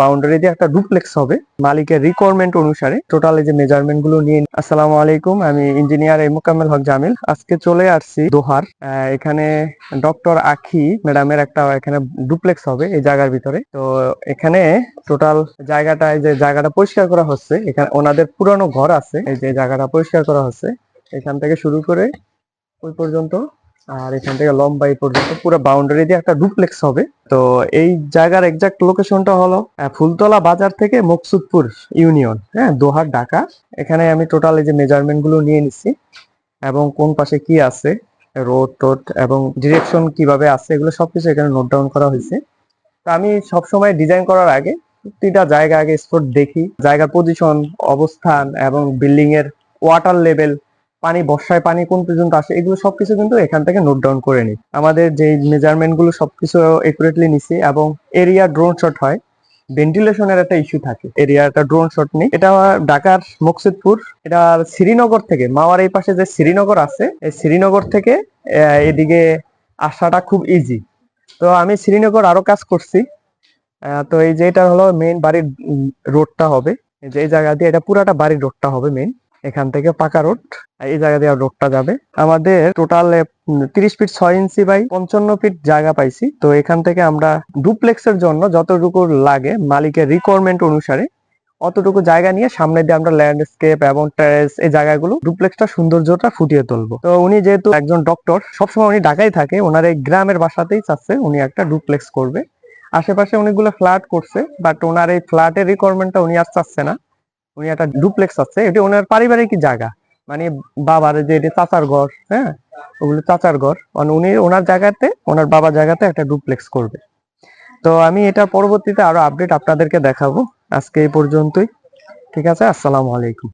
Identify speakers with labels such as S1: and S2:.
S1: Boundary দিয়ে একটা duplex হবে। মালিকের রিকোয়ারমেন্ট অনুসারে টোটাল যে মেজারমেন্টগুলো নিয়ে আসসালামু আলাইকুম, আমি ইঞ্জিনিয়ার মোকাম্মেল হক জামিল। আজকে চলে আসছি দোহার। এখানে ডক্টর আখি ম্যাডামের একটা এখানে ডুপ্লেক্স হবে এই জায়গার ভিতরে। তো এখানে টোটাল জায়গাটা, এই যে জায়গাটা পরিষ্কার করা হচ্ছে। এখানে ওনাদের পুরানো ঘর আছে, এই যে জায়গাটা পরিষ্কার করা হচ্ছে। এখান থেকে শুরু করে ওই পর্যন্ত আর এখান থেকে লম্বা এই পর্যন্ত পুরো বাউন্ডারি দিয়ে একটা ডুপ্লেক্স হবে। তো এই জায়গার এক্সাক্ট লোকেশনটা হলো ফুলতলা বাজার থেকে মকসুদপুর ইউনিয়ন হ্যাঁ দোহার ঢাকা। এখানে আমি টোটাল এই যে মেজারমেন্টগুলো নিয়ে নিচ্ছি এবং কোন পাশে কি আছে রোড টোড এবং ডিরেকশন কীভাবে আছে, এগুলো সবকিছু এখানে নোট ডাউন করা হয়েছে। তো আমি সবসময় ডিজাইন করার আগে প্রতিটা জায়গা আগে স্পট দেখি, জায়গার পজিশন অবস্থান এবং বিল্ডিং এর ওয়াটার লেভেল পানি, বর্ষায় পানি কোন পর্যন্ত আসে, এগুলো সবকিছু কিন্তু এখান থেকে নোট ডাউন করে নিই। আমাদের যে মেজারমেন্টগুলো সবকিছু একুরেটলি নিছি এবং এরিয়া ড্রোন শট হয় ভেন্টিলেশনের একটা ইস্যু থাকে এরিয়া একটা ড্রোন শট নেই। এটা ঢাকার মকসুদপুর, এটা শ্রীনগর থেকে, মাওয়ার এই পাশে যে শ্রীনগর আছে, এই শ্রীনগর থেকে এদিকে আসাটা খুব ইজি তো আমি শ্রীনগর আরও কাজ করছি তো এই যে এটা হলো মেইন বাড়ির রোডটা হবে যে জায়গা দিয়ে এটা পুরাটা বাড়ির রোডটা হবে মেইন এখান থেকে পাকা রোড এই জায়গা দিয়ে রোডটা যাবে। আমাদের টোটাল তিরিশ ফিট ছয় ইঞ্চি বাই পঞ্চান্ন ফিট জায়গা পাইছি। তো এখান থেকে আমরা ডুপ্লেক্সের জন্য যতটুকু লাগে মালিকের রিকোয়ারমেন্ট অনুসারে, অতটুকু জায়গা নিয়ে সামনে দিয়ে আমরা ল্যান্ডস্কেপ এবং টেরেস এই জায়গাগুলো, ডুপ্লেক্সটা সৌন্দর্যটা ফুটিয়ে তুলবো। তো উনি যেহেতু একজন ডক্টর সবসময় উনি ঢাকায় থাকে, ওনার এই গ্রামের বাসাতেই চাচ্ছে উনি একটা ডুপ্লেক্স করবে। আশেপাশে অনেকগুলো ফ্ল্যাট করছে বাট ওনার এই ফ্ল্যাটের রিকোয়ারমেন্টটা উনি আর চাচ্ছে না। উনি একটা ডুপ্লেক্স আছে, এটা ওনার পারিবারিক জায়গা। মানে বাবার যে এটা চাচার ঘর হ্যাঁ? ওগুলো চাচার ঘর। মানে উনি ওনার জায়গাতে, ওনার বাবার জায়গাতে একটা ডুপ্লেক্স করবে। তো আমি এটা পরবর্তীতে আরও আপডেট আপনাদেরকে দেখাবো। আজকে এই পর্যন্তই। ঠিক আছে, আসসালামু আলাইকুম।